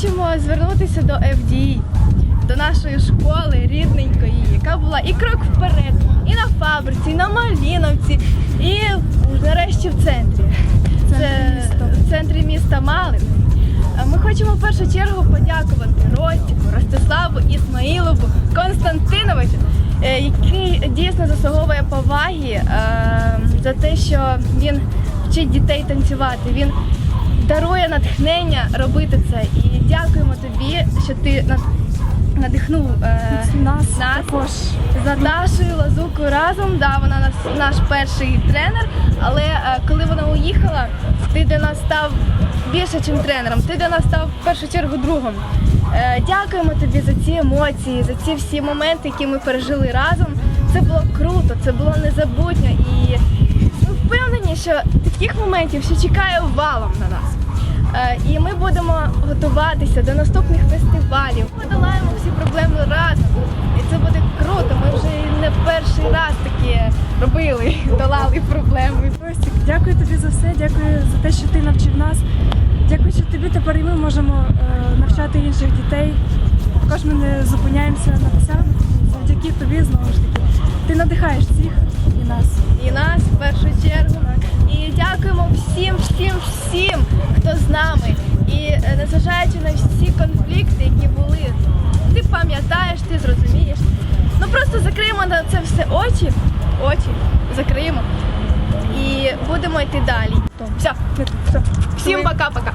хочемо звернутися до FDI, до нашої школи рідненької, яка була і крок вперед, і на фабриці, і на Маліновці, і нарешті в центрі. Це в центрі міста Малин. Ми хочемо в першу чергу подякувати Ростіку, Ростиславу Ісмаїлову Константиновичу, е, який дійсно заслуговує поваги е, за те, що він вчить дітей танцювати. Він дарує натхнення робити це. І дякуємо тобі, що ти над- надихнув е, Нас, нас також. за Дашою Лазукою разом. Да, вона наш, наш перший тренер. Але е, коли вона уїхала, ти для нас став більше, ніж тренером. Ти для нас став в першу чергу другом. Е, дякуємо тобі за ці емоції, за ці всі моменти, які ми пережили разом. Це було круто, це було незабутньо. І ми впевнені, що таких моментів ще чекає валом на нас. Будемо готуватися до наступних фестивалів. Ми долаємо всі проблеми разом. І це буде круто. Ми вже не перший раз таке робили, долали проблеми. Ростік, дякую тобі за все, дякую за те, що ти навчив нас. Дякую, що тобі тепер і ми можемо е, навчати інших дітей. Також ми не зупиняємося на досягнутому. Завдяки тобі знову ж таки. Ти надихаєш всіх і нас. І нас в першу чергу. І дякуємо всім, всім, всім, хто з нами. Незважаючи на всі конфлікти, які були, ти пам'ятаєш, ти зрозумієш. Ну просто закриємо на це все очі, очі закриємо і будемо йти далі. Все, Все. всім пока-пока.